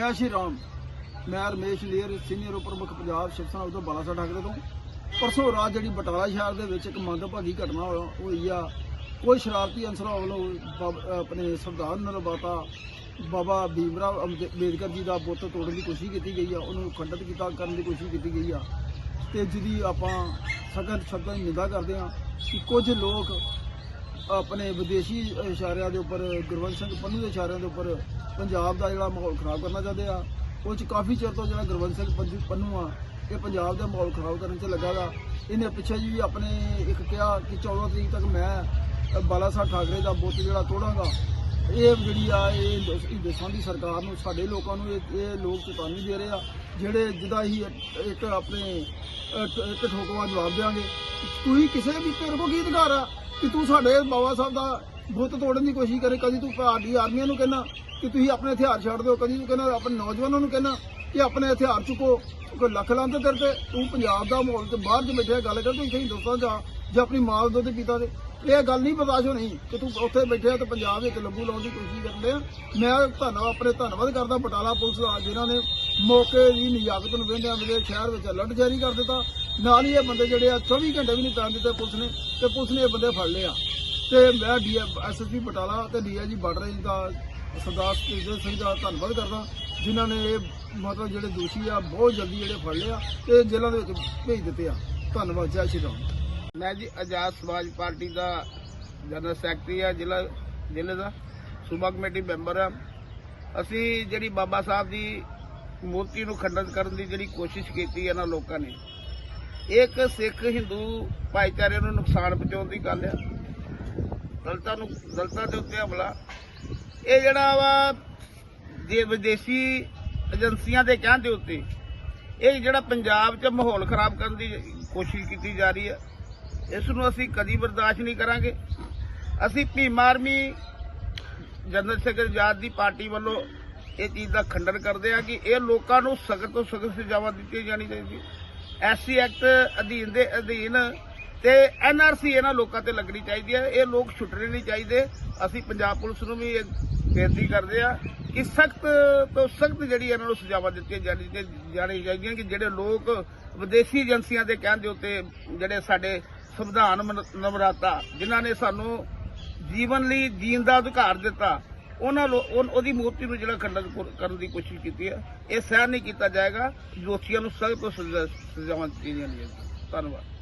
ਜੈ ਸ਼੍ਰੀ ਰਾਮ। ਮੈਂ ਰਮੇਸ਼ ਲੀਰ ਸੀਨੀਅਰ ਉਪ ਪ੍ਰਮੁੱਖ ਪੰਜਾਬ ਸ਼ਿਵ ਸੈਨਾ ਉਦੋਂ ਬਾਲਾਸਾ ਠਾਕਰੇ ਤੋਂ। ਪਰਸੋਂ ਰਾਤ ਜਿਹੜੀ ਬਟਾਲਾ ਸ਼ਹਿਰ ਦੇ ਵਿੱਚ ਇੱਕ ਮੰਦਭਾਗੀ ਘਟਨਾ ਹੋਇਆ- ਹੋਈ ਆ। ਕੋਈ ਸ਼ਰਾਰਤੀ ਅਨਸਰਾਂ ਵੱਲੋਂ ਬਾਬ- ਆਪਣੇ ਸੰਵਿਧਾਨ ਨਿਰਮਾਤਾ ਬਾਬਾ ਭੀਮਰਾਵ ਅੰਬੇ- ਅੰਬੇਦਕਰ ਜੀ ਦਾ ਬੁੱਤ ਤੋੜਨ ਦੀ ਕੋਸ਼ਿਸ਼ ਕੀਤੀ ਗਈ ਆ, ਉਹਨੂੰ ਖੰਡਿਤ ਕੀਤਾ, ਕਰਨ ਦੀ ਕੋਸ਼ਿਸ਼ ਕੀਤੀ ਗਈ ਆ। ਤੇ ਜਿਹਦੀ ਆਪਾਂ ਸਖਤ ਸ਼ਬਦਾਂ ਦੀ ਨਿੰਦਾ ਕਰਦੇ ਆ ਕਿ ਕੁਝ ਲੋਕ ਆਪਣੇ ਵਿਦੇਸ਼ੀ ਇਸ਼ਾਰਿਆਂ ਦੇ ਉੱਪਰ ਗੁਰਵੰਤ ਸਿੰਘ ਪੰਨੂ ਦੇ ਇਸ਼ਾਰਿਆਂ ਦੇ ਉੱਪਰ ਪੰਜਾਬ ਦਾ ਜਿਹੜਾ ਮਾਹੌਲ ਖਰਾਬ ਕਰਨਾ ਚਾਹੁੰਦੇ ਆ, ਉਹ ਚ ਕਾਫੀ ਚਿਰ ਤੋਂ ਜਿਹੜਾ ਗੁਰਵੰਤ ਸਿੰਘ ਪੰਨੂ ਆ, ਇਹ ਪੰਜਾਬ ਦਾ ਮਾਹੌਲ ਖਰਾਬ ਕਰਨ 'ਚ ਲੱਗਾ ਗਾ ਇਹਨੇ ਪਿੱਛੇ ਜੀ ਵੀ ਆਪਣੇ ਇੱਕ ਕਿਹਾ ਕਿ 14 ਤਰੀਕ ਤੱਕ ਮੈਂ ਬਾਲਾ ਸਾਹਿਬ ਠਾਕਰੇ ਦਾ ਬੁੱਤ ਜਿਹੜਾ ਤੋੜਾਂਗਾ। ਇਹ ਜਿਹੜੀ ਆ, ਇਹ ਹਿੰਦੁਸਤਾਨ ਦੀ ਸਰਕਾਰ ਨੂੰ, ਸਾਡੇ ਲੋਕਾਂ ਨੂੰ ਇਹ ਇਹ ਲੋਕ ਚੇਤਾਵਨੀ ਦੇ ਰਹੇ ਆ, ਜਿਹੜੇ ਜਿਹਦਾ ਹੀ ਇੱਕ ਆਪਣੇ ਇੱਕ ਠੋਕਵਾ ਜਵਾਬ ਦੇਾਂਗੇ ਤੁਸੀਂ ਕਿਸੇ ਵੀ ਤੇਰੇ ਕੋ ਕੀ ਅਧਿਕਾਰ ਆ ਕਿ ਤੂੰ ਸਾਡੇ ਬਾਬਾ ਸਾਹਿਬ ਦਾ ਬੁੱਤ ਤੋੜਨ ਦੀ ਕੋਸ਼ਿਸ਼ ਕਰੇ, ਕਦੀ ਤੂੰ ਸਾਡੀ ਆਰਮੀਆਂ ਨੂੰ ਕਹਿੰਦਾ ਕਿ ਤੁਸੀਂ ਆਪਣੇ ਹਥਿਆਰ ਛੱਡ ਦਿਓ। ਕਦੀ ਤੂੰ ਕਹਿੰਦਾ, ਆਪਣੇ ਨੌਜਵਾਨਾਂ ਨੂੰ ਕਹਿੰਦਾ ਕਿ ਆਪਣੇ ਹਥਿਆਰ ਚੁੱਕੋ। ਕੋਈ ਲੱਖ ਲਾਂਦੇ ਤੇਰੇ ਤੇ। ਤੂੰ ਪੰਜਾਬ ਦਾ ਮਾਹੌਲ ਤੇ ਬਾਹਰ ਚ ਬੈਠਿਆ, ਗੱਲ ਕਰ ਤੂੰ ਇੱਥੇ ਹਿੰਦੁਸਤਾਨ ਜਾ ਜਾਂ ਆਪਣੀ ਮਾਂ ਦਾ ਦੁੱਧ ਪੀਤਾ ਤੇ। ਇਹ ਗੱਲ ਨਹੀਂ ਬਰਦਾਸ਼ਤ ਹੋਣੀ ਕਿ ਤੂੰ ਉੱਥੇ ਬੈਠਿਆ ਤੇ ਪੰਜਾਬ ਵਿੱਚ ਲੰਬੂ ਲਾਉਣ ਦੀ ਕੋਸ਼ਿਸ਼ ਕਰਦੇ ਆ ਮੈਂ ਧੰਨਵਾਦ ਆਪਣੇ ਧੰਨਵਾਦ ਕਰਦਾ ਬਟਾਲਾ ਪੁਲਿਸ ਦਾ, ਜਿਨ੍ਹਾਂ ਨੇ ਮੌਕੇ ਦੀ ਨਿਯਾਕਤ ਨੂੰ ਵੇਂਦਿਆਂ ਮੇਰੇ ਸ਼ਹਿਰ ਵਿੱਚ ਅਲਰਟ ਜਾਰੀ ਕਰ ਦਿੱਤਾ। ਨਾਲ ਹੀ ਇਹ ਬੰਦੇ ਜਿਹੜੇ ਆ 24 ਘੰਟੇ ਵੀ ਨਹੀਂ ਪੈਣ ਦਿੱਤੇ ਪੁਲਿਸ ਨੇ, ਤੇ ਪੁਲਿਸ ਨੇ ਇਹ ਬੰਦੇ ਫੜ ਲਿਆ ਆ। ਤੇ ਮੈਂ ਡੀ ਐਸਐਸਪੀ ਬਟਾਲਾ ਤੇ ਡੀਆਈਜੀ ਬਾਰਡਰ ਦਾ ਸਰਦਾਰ ਸੁਖਦੇਵ ਸਿੰਘ ਦਾ ਧੰਨਵਾਦ ਕਰਦਾ, ਜਿਨ੍ਹਾਂ ਨੇ ਇਹ ਮਤਲਬ ਜਿਹੜੇ ਦੋਸ਼ੀ ਆ, ਬਹੁਤ ਜਲਦੀ ਜਿਹੜੇ ਫੜ ਲਿਆ ਤੇ ਜੇਲ੍ਹਾਂ ਦੇ ਵਿੱਚ ਭੇਜ ਦਿੱਤੇ ਆ। ਧੰਨਵਾਦ, ਜੈ ਸ਼੍ਰੀ ਰਾਮ। ਮੈਂ ਜੀ ਆਜ਼ਾਦ ਸਮਾਜ ਪਾਰਟੀ ਦਾ ਜਨਰਲ ਸੈਕਟਰੀ ਆ, ਜ਼ਿਲ੍ਹਾ, ਜ਼ਿਲ੍ਹੇ ਦਾ ਸੂਬਾ ਕਮੇਟੀ ਮੈਂਬਰ ਆ। ਅਸੀਂ ਜਿਹੜੀ ਬਾਬਾ ਸਾਹਿਬ ਦੀ ਮੂਰਤੀ ਨੂੰ ਖੰਡਨ ਕਰਨ ਦੀ ਜਿਹੜੀ ਕੋਸ਼ਿਸ਼ ਕੀਤੀ ਇਹਨਾਂ ਲੋਕਾਂ ਨੇ ਇੱਕ ਸਿੱਖ ਹਿੰਦੂ ਭਾਈਚਾਰੇ ਨੂੰ ਨੁਕਸਾਨ ਪਹੁੰਚਾਉਣ ਦੀ ਗੱਲ ਆ। ਦਲਤਾਂ ਨੂੰ, ਦਲਤਾਂ ਦੇ ਉੱਤੇ ਹਮਲਾ ਇਹ ਜਿਹੜਾ ਵਾ, ਜੇ ਵਿਦੇਸ਼ੀ ਏਜੰਸੀਆਂ ਦੇ ਕਹਿਣ ਦੇ ਉੱਤੇ, ਇਹ ਜਿਹੜਾ ਪੰਜਾਬ 'ਚ ਮਾਹੌਲ ਖਰਾਬ ਕਰਨ ਦੀ ਕੋਸ਼ਿਸ਼ ਕੀਤੀ ਜਾ ਰਹੀ ਹੈ, ਇਸ ਨੂੰ ਅਸੀਂ ਕਦੀ ਬਰਦਾਸ਼ਤ ਨਹੀਂ ਕਰਾਂਗੇ। ਅਸੀਂ Bhim army general secretary Azad ਦੀ ਪਾਰਟੀ ਵੱਲੋਂ ਇਹ ਚੀਜ਼ ਦਾ ਖੰਡਨ ਕਰਦੇ ਆ ਕਿ ਇਹ ਲੋਕਾਂ ਨੂੰ ਸਖਤ ਤੋਂ ਸਖਤ ਸਜ਼ਾਵਾਂ ਦਿੱਤੀਆਂ ਜਾਣੀ ਚਾਹੀਦੀ ਐਸਸੀ ਐਕਟ ਅਧੀਨ ਦੇ ਅਧੀਨ ਤੇ ਐਨਆਰਸੀ ਇਹਨਾਂ ਲੋਕਾਂ ਤੇ ਲੱਗਣੀ ਚਾਹੀਦੀ ਹੈ। ਇਹ ਲੋਕ ਛੁੱਟਣੇ ਨਹੀਂ ਚਾਹੀਦੇ। ਅਸੀਂ ਪੰਜਾਬ ਪੁਲਿਸ ਨੂੰ ਵੀ ਇਹ ਬੇਨਤੀ ਕਰਦੇ ਆ ਕਿ ਸਖਤ ਤੋਂ ਸਖਤ ਜਿਹੜੀ ਇਹਨਾਂ ਨੂੰ ਸਜ਼ਾਵਾਂ ਦਿੱਤੀਆਂ ਜਾਣੀ ਜਾਣੀ ਚਾਹੀਦੀਆਂ ਕਿ ਜਿਹੜੇ ਲੋਕ ਵਿਦੇਸ਼ੀ ਏਜੰਸੀਆਂ ਦੇ ਕਹਿਣ ਦੇ ਉੱਤੇ ਜਿਹੜੇ ਸਾਡੇ ਸੰਵਿਧਾਨ ਨਵਰਾਤਾ ਜਿਨ੍ਹਾਂ ਨੇ ਸਾਨੂੰ ਜੀਵਨ ਲਈ ਜੀਣ ਦਾ ਅਧਿਕਾਰ ਦਿੱਤਾ, ਉਹਨਾਂ ਲੋ- ਉਹਦੀ ਮੂਰਤੀ ਨੂੰ ਜਿਹੜਾ ਖੰਡਨ ਕਰਨ ਦੀ ਕੋਸ਼ਿਸ਼ ਕੀਤੀ ਹੈ। ਇਹ ਸਹਿ ਨਹੀਂ ਕੀਤਾ ਜਾਏਗਾ। ਦੋਸ਼ੀਆਂ ਨੂੰ ਸਖਤ ਤੋਂ ਸਜ਼ਾ- ਸਜ਼ਾਵਾਂ ਦਿੱਤੀਆਂ ਜਾਣਗੀਆਂ। ਧੰਨਵਾਦ।